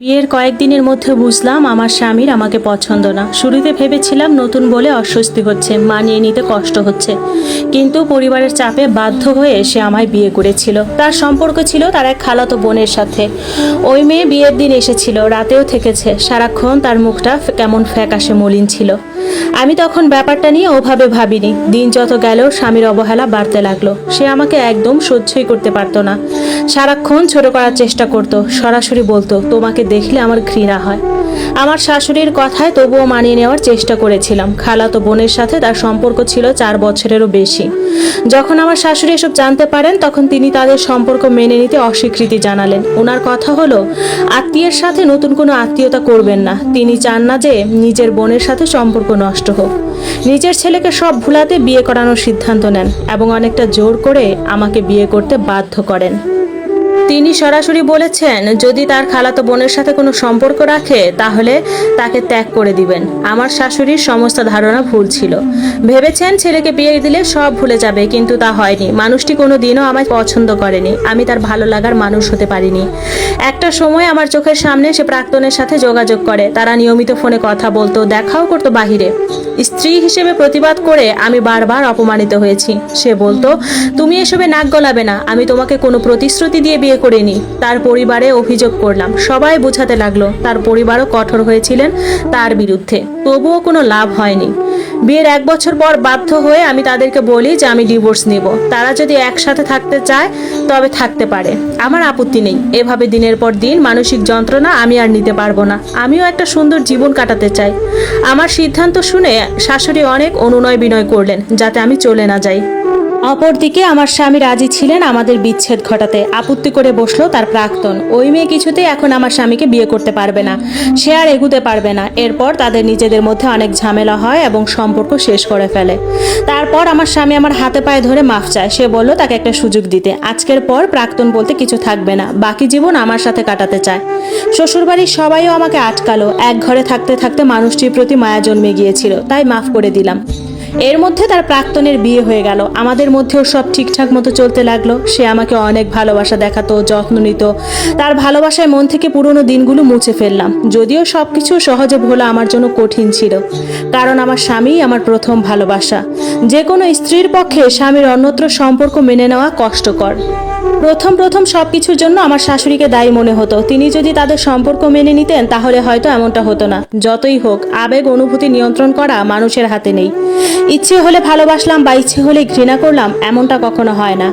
বিয়ের কয়েকদিনের মধ্যে বুঝলাম আমার স্বামীর আমাকে পছন্দ না। শুরুতে ভেবেছিলাম নতুন বলে অস্বস্তি হচ্ছে, মানিয়ে নিতে কষ্ট হচ্ছে। কিন্তু পরিবারের চাপে বাধ্য হয়ে এসে আমায় বিয়ে করেছিল। তার সম্পর্ক ছিল তার এক খালাতো বোনের সাথে। ওই মেয়ে বিয়ের দিন এসেছিল, রাতেও থেকেছে। সারাক্ষণ তার মুখটা কেমন ফ্যাকাশে মলিন ছিল। আমি তখন ব্যাপারটা নিয়ে ওভাবে ভাবিনি। দিন যত গেল, স্বামীর অবহেলা বাড়তে লাগল। সে আমাকে একদম সহ্যই করতে পারতো না। সারাক্ষণ ছোট করার চেষ্টা করতো, সরাসরি বলতো, তোমাকে দেখলে আমার ঘৃণা হয়। আমার শাশুড়ির কথায় তবুও মানিয়ে নেওয়ার চেষ্টা করেছিলাম। খালাতো বোনের সাথে তার সম্পর্ক ছিল চার বছরেরও বেশি। যখন আমার শাশুড়ি এসব জানতে পারেন, তখন তিনি তাদের সম্পর্ক মেনে নিতে অস্বীকৃতি জানালেন। ওনার কথা হলো, আত্মীয়ের সাথে নতুন কোনো আত্মীয়তা করবেন না। তিনি চান না যে নিজের বোনের সাথে সম্পর্ক নষ্ট হোক। নিজের ছেলেকে সব ভুলাতে বিয়ে করানোর সিদ্ধান্ত নেন এবং অনেকটা জোর করে আমাকে বিয়ে করতে বাধ্য করেন। তিনি সরাসরি বলেছেন, যদি তার খালাতো বোনের সাথে কোনো সম্পর্ক রাখে, তাহলে তাকে ত্যাগ করে দিবেন। আমার শাশুড়ির সমস্ত ধারণা ভুল ছিল। ভেবেছেন ছেলেকে বিয়ে দিলে সব ভুলে যাবে, কিন্তু তা হয়নি। মানুষটি কোনো দিনও আমায় পছন্দ করেনি। আমি তার ভালো লাগার মানুষ হতে পারিনি। একটা সময় আমার চোখের সামনে সে প্রাক্তনের সাথে যোগাযোগ করে। তারা নিয়মিত ফোনে কথা বলতো, দেখাও করতো বাহিরে। স্ত্রী হিসেবে প্রতিবাদ করে আমি বারবার অপমানিত হয়েছি। সে বলতো, তুমি এসবে নাক গলাবে না। আমি তোমাকে কোনো প্রতিশ্রুতি দিয়ে বিয়ে করিনি। তার পরিবারে অভিযোগ করলাম। সবাই বোঝাতে লাগল, তার পরিবারও কঠোর হয়েছিলেন তার বিরুদ্ধে। তবুও কোনো লাভ হয়নি। বিয়ের এক বছর পর বাধ্য হয়ে আমি তাদেরকে বলি যে আমি ডিভোর্স নেব। তারা যদি একসাথে থাকতে চায়, তবে থাকতে পারে। আমার আপত্তি নেই। এভাবে দিনের পর দিন মানসিক যন্ত্রণা আমি আর নিতে পারব না। আমিও একটা সুন্দর জীবন কাটাতে চাই। আমার সিদ্ধান্ত শুনে শাশুড়ি অনেক অনুনয় বিনয় করলেন, যাতে আমি চলে না যাই। অপরদিকে আমার স্বামী রাজি ছিলেন আমাদের বিচ্ছেদ ঘটাতে। আপত্তি করে বসল তার প্রাক্তন। ওই মেয়ে কিছুতেই এখন আমার স্বামীকে বিয়ে করতে পারবে না। সে আর এগুতে পারবে না। এরপর তাদের নিজেদের মধ্যে অনেক ঝামেলা হয় এবং সম্পর্ক শেষ করে ফেলে। তারপর আমার স্বামী আমার হাতে পায়ে ধরে মাফ চায়। সে বলল, তাকে একটা সুযোগ দিতে। আজকের পর প্রাক্তন বলতে কিছু থাকবে না। বাকি জীবন আমার সাথে কাটাতে চায়। শ্বশুরবাড়ির সবাইও আমাকে আটকালো। এক ঘরে থাকতে থাকতে মানুষটির প্রতি মায়া জন্মে গিয়েছিল। তাই মাফ করে দিলাম। এর মধ্যে তার প্রাক্তনের বিয়ে হয়ে গেল। আমাদের মধ্যেও সব ঠিকঠাক মতো চলতে লাগল। সে আমাকে অনেক ভালোবাসা দেখাতো, যত্ন নিত। তার ভালোবাসায় মন থেকে পুরনো দিনগুলো মুছে ফেললাম। যদিও সব কিছু সহজে ভোলা আমার জন্য কঠিন ছিল। কারণ আমার স্বামীই আমার প্রথম ভালোবাসা। যে কোনো স্ত্রীর পক্ষে স্বামীর অন্যত্র সম্পর্ক মেনে নেওয়া কষ্টকর। প্রথম প্রথম সব কিছুর জন্য আমার শাশুড়িকে দায়ী মনে হতো। তিনি যদি তাদের সম্পর্ক মেনে নিতেন, তাহলে হয়তো এমনটা হতো না। যতই হোক, আবেগ, অনুভূতি নিয়ন্ত্রণ করা মানুষের হাতে নেই। ইচ্ছে হলে ভালোবাসলাম বা ইচ্ছে হলে ঘৃণা করলাম এমনটা কখনো হয় না।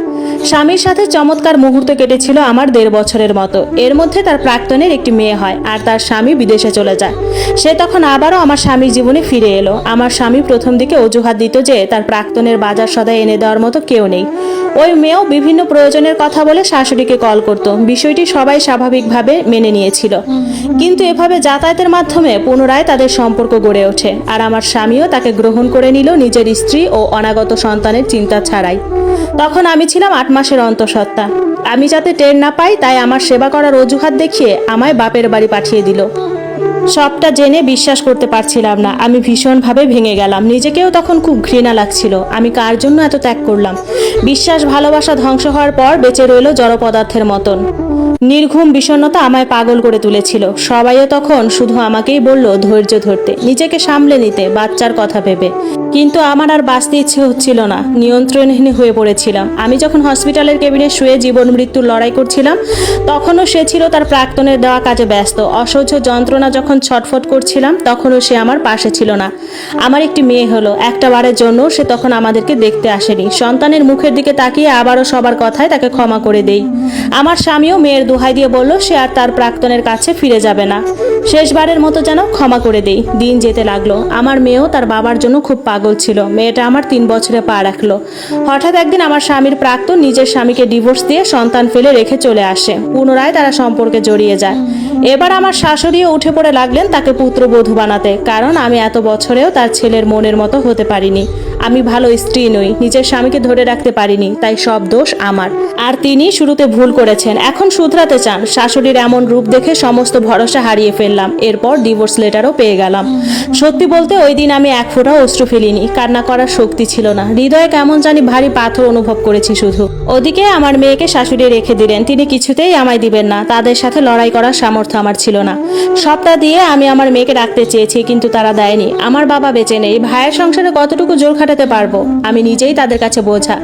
স্বামীর সাথে চমৎকার মুহূর্ত কেটেছিল আমার দেড় বছরের মতো। এর মধ্যে তার প্রাক্তনের একটি মেয়ে হয় আর তার স্বামী বিদেশে চলে যায়। সে তখন আবারও আমার স্বামীর জীবনে ফিরে এলো। আমার স্বামী প্রথম দিকে অজুহাত দিত যে তার প্রাক্তনের বাজার সদায় এনে দেওয়ার মতো কেউ নেই। ওই মেয়েও বিভিন্ন প্রয়োজনের কথা বলে শাশুড়িকে কল করত। বিষয়টি সবাই স্বাভাবিকভাবে মেনে নিয়েছিল। কিন্তু এভাবে যাতায়াতের মাধ্যমে পুনরায় তাদের সম্পর্ক গড়ে ওঠে আর আমার স্বামীও তাকে গ্রহণ করে নিল নিজের স্ত্রী ও অনাগত সন্তানের চিন্তা ছাড়াই। তখন আমি ছিলাম আট মাসের অন্তঃসত্ত্বা। আমি যাতে টের না পাই, তাই আমার সেবা করার অজুহাত দেখিয়ে আমায় বাপের বাড়ি পাঠিয়ে দিল। সবটা জেনে বিশ্বাস করতে পারছিলাম না। আমি ভীষণভাবে ভেঙে গেলাম। নিজেকেও তখন খুব ঘৃণা লাগছিল। আমি কার জন্য এত ত্যাগ করলাম? বিশ্বাস ভালোবাসা ধ্বংস হওয়ার পর বেঁচে রইল জড় পদার্থের মতন। নির্ঘুম বিষণ্ণতা আমায় পাগল করে তুলেছিল। সবাইও তখন শুধু আমাকেই বলল, ধৈর্য ধরতে, নিজেকে সামলে নিতে, বাচ্চার কথা ভেবে। কিন্তু আমার আর বাঁচতে ইচ্ছে হচ্ছিল না, নিয়ন্ত্রণহীন হয়ে পড়েছিলাম। আমি যখন হসপিটালের কেবিনে শুয়ে জীবন মৃত্যুর লড়াই করছিলাম, তখনও সে ছিল তার প্রাক্তনের দেওয়া কাজে ব্যস্ত। অসহ্য যন্ত্রণা যখন ছটফট করছিলাম, তখনও সে আমার পাশে ছিল না। আমার একটি মেয়ে হলো। একটা বারের জন্য সে তখন আমাদেরকে দেখতে আসেনি। সন্তানের মুখের দিকে তাকিয়ে আবারও সবার কথায় তাকে ক্ষমা করে দেই। আমার স্বামীও মেয়ের দোহাই দিয়ে বলল, সে আর তার প্রাক্তনের কাছে ফিরে যাবে না। শেষবারের মতো যেন ক্ষমা করে দেই। দিন যেতে লাগল। আমার মেয়েও তার বাবার জন্য খুব পাগল ছিল। মেয়েটা আমার তিন বছরে পা রাখল। হঠাৎ একদিন আমার স্বামীর প্রাক্তন নিজের স্বামীকে ডিভোর্স দিয়ে সন্তান ফেলে রেখে চলে আসে। পুনরায় তারা সম্পর্কে জড়িয়ে যায়। এবার আমার শাশুড়িও উঠে পড়ে লাগলেন তাকে পুত্রবধূ বানাতে, কারণ আমি এত বছরেও তার ছেলের মনের মতো হতে পারিনি। আমি ভালো স্ত্রী নই, নিজের স্বামীকে ধরে রাখতে পারিনি, তাই সব দোষ আমার। আর তিনি শুরুতে ভুল করেছেন। এখন শুধরাতে চান। শাশুড়ির এমন রূপ দেখে সমস্ত ভরসা হারিয়ে ফেললাম। ফেললাম এরপর ডিভোর্স লেটারও পেয়ে গেলাম। সত্যি বলতে ওই দিন আমি এক ফোঁটা অশ্রু ফেলিনি। কান্না করার শক্তি ছিল না। হৃদয়ে কেমন জানি ভারী পাথর অনুভব করেছি শুধু। ওদিকে আমার মেয়েকে শাশুড়ি রেখে দিলেন। তিনি কিছুতেই আমায় দিবেন না। তাদের সাথে লড়াই করার সামর্থ্য আমার ছিল না। সবটা দিয়ে আমি আমার মেয়েকে রাখতে চেয়েছি, কিন্তু তারা দেয়নি। আমার বাবা বেঁচে নেই। ভাইয়ের সংসারে কতটুকু জোর খাটাতে পারব? আমি নিজেই তাদের কাছে বোঝা।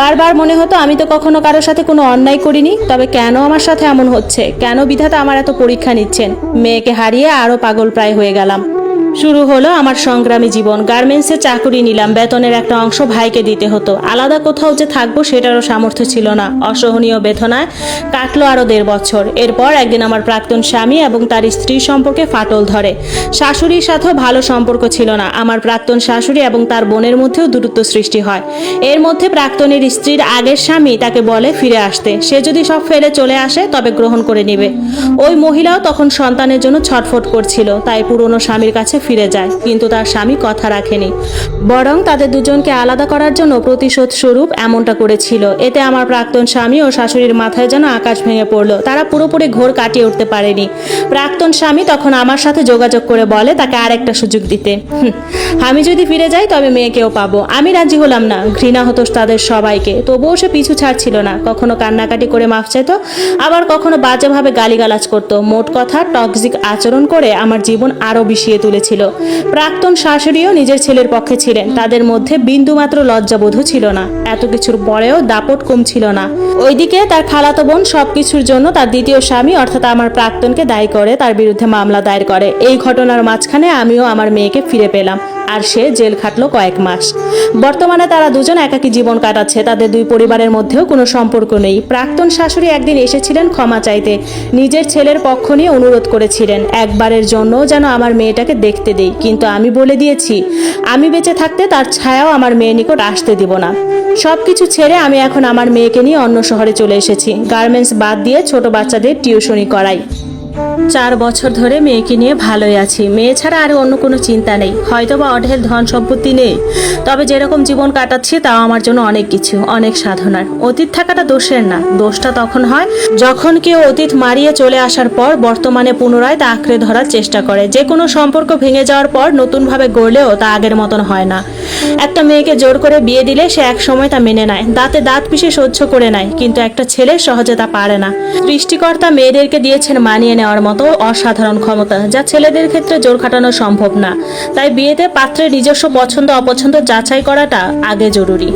বারবার মনে হতো, আমি তো কখনো কারোর সাথে কোনো অন্যায় করিনি। তবে কেন আমার সাথে এমন হচ্ছে? কেন বিধাতা আমার এত পরীক্ষা নিচ্ছেন? মেয়েকে হারিয়ে আরও পাগল প্রায় হয়ে গেলাম। শুরু হলো আমার সংগ্রামী জীবন। গার্মেন্টসে চাকুরি নিলাম, বেতনের একটা অংশ ভাইকে দিতে হতো। আলাদা কোথাও যে থাকব সেটারও সামর্থ্য ছিল না। অসহনীয় বেতনায় কাটলো আরও দেড় বছর। এরপর একদিন আমার প্রাক্তন স্বামী এবং তার স্ত্রীর সম্পর্কে ফাটল ধরে। শাশুড়ির সাথেও ভালো সম্পর্ক ছিল না। আমার প্রাক্তন শাশুড়ি এবং তার বোনের মধ্যেও দূরত্ব সৃষ্টি হয়। এর মধ্যে প্রাক্তনের স্ত্রীর আগের স্বামী তাকে বলে ফিরে আসতে। সে যদি সব ফেলে চলে আসে, তবে গ্রহণ করে নেবে। ওই মহিলাও তখন সন্তানের জন্য ছটফট করছিল, তাই পুরনো স্বামীর কাছে ফিরে যায়, কিন্তু তার স্বামী কথা রাখেনি। বরং তাদের দুজনকে আলাদা করার জন্য প্রতিশোধ স্বরূপ এমনটা করেছিল। এতে আমার প্রাক্তন স্বামী ও শাশুড়ির মাথায় যেন আকাশ ভেঙে পড়ল। তারা পুরোপুরি ঘোর কাটিয়ে উঠতে পারেনি। প্রাক্তন স্বামী তখন আমার সাথে যোগাযোগ করে বলে, তাকে আরেকটা সুযোগ দিতে। আমি যদি ফিরে যাই, তবে মেয়েকেও পাবো। আমি রাজি হলাম না। ঘৃণা হতো তাদের সবাইকে। তবুও সে পিছু ছাড়ছিল না। কখনো কান্নাকাটি করে মাফ চাইতো, আবার কখনো বাজেভাবে গালিগালাজ করতো। মোট কথা, টক্সিক আচরণ করে আমার জীবন আরও বিষিয়ে তুলেছিল। প্রাক্তন শাশুড়িও নিজের ছেলের পক্ষে ছিলেন। তাদের মধ্যে বিন্দুমাত্র লজ্জাবোধ ছিল না। এত কিছুর পরেও দাপট কম ছিল না। ওইদিকে তার খালাতো বোন সবকিছুর জন্য তার দ্বিতীয় স্বামী, অর্থাৎ আমার প্রাক্তনকে দায়ী করে, তার বিরুদ্ধে মামলা দায়ের করে। এই ঘটনার মাঝখানে আমিও আমার মেয়েকে ফিরে পেলাম। আর সে জেল খাটলো কয়েক মাস। বর্তমানে তারা দুজন একাকী জীবন কাটাচ্ছে, তাদের দুই পরিবারের মধ্যেও কোনো সম্পর্ক নেই। প্রাক্তন শাশুড়ি একদিন এসেছিলেন ক্ষমা চাইতে। নিজের ছেলের পক্ষ নিয়ে অনুরোধ করেছিলেন, একবারের জন্য যেন আমার মেয়েটাকে দেখতে দেই। কিন্তু আমি বলে দিয়েছি, আমি বেঁচে থাকতে তার ছায়াও আমার মেয়ের নিকট আসতে দিব না। সব কিছু ছেড়ে আমি এখন আমার মেয়েকে নিয়ে অন্য শহরে চলে এসেছি। গার্মেন্টস বাদ দিয়ে ছোট বাচ্চাদের টিউশনি করাই। চার বছর ধরে মেয়েকে নিয়ে ভালোই আছি। মেয়ে ছাড়া আর অন্য কোনো চিন্তা নেই। হয়তো বা অঢেল ধন সম্পত্তি নেই। তবে যেরকম জীবন কাটাচ্ছি, তাও আমার জন্য অনেক কিছু, অনেক সাধনার। অতীত থাকাটা দোষের না। দোষটা তখন হয় যখন কেউ অতীত মারিয়ে চলে আসার পর বর্তমানে পুনরায় তা আঁকড়ে ধরার চেষ্টা করে। যে কোনো সম্পর্ক ভেঙে যাওয়ার পর নতুনভাবে গড়লেও তা আগের মতন হয় না। একটা মেয়েকে জোর করে বিয়ে দিলে সে এক সময় তা মেনে নেয়। দাঁতে দাঁত পিষে সহ্য করে নেয়, কিন্তু একটা ছেলে সহজে তা পারে না। সৃষ্টিকর্তা মেয়েদেরকে দিয়েছেন মানিয়ে নেওয়ার মতো অসাধারণ ক্ষমতা, যা ছেলেদের ক্ষেত্রে জোর খাটানো সম্ভব না। তাই বিয়েতে পাত্রের নিজস্ব পছন্দ অপছন্দ যাচাই করাটা আগে জরুরি।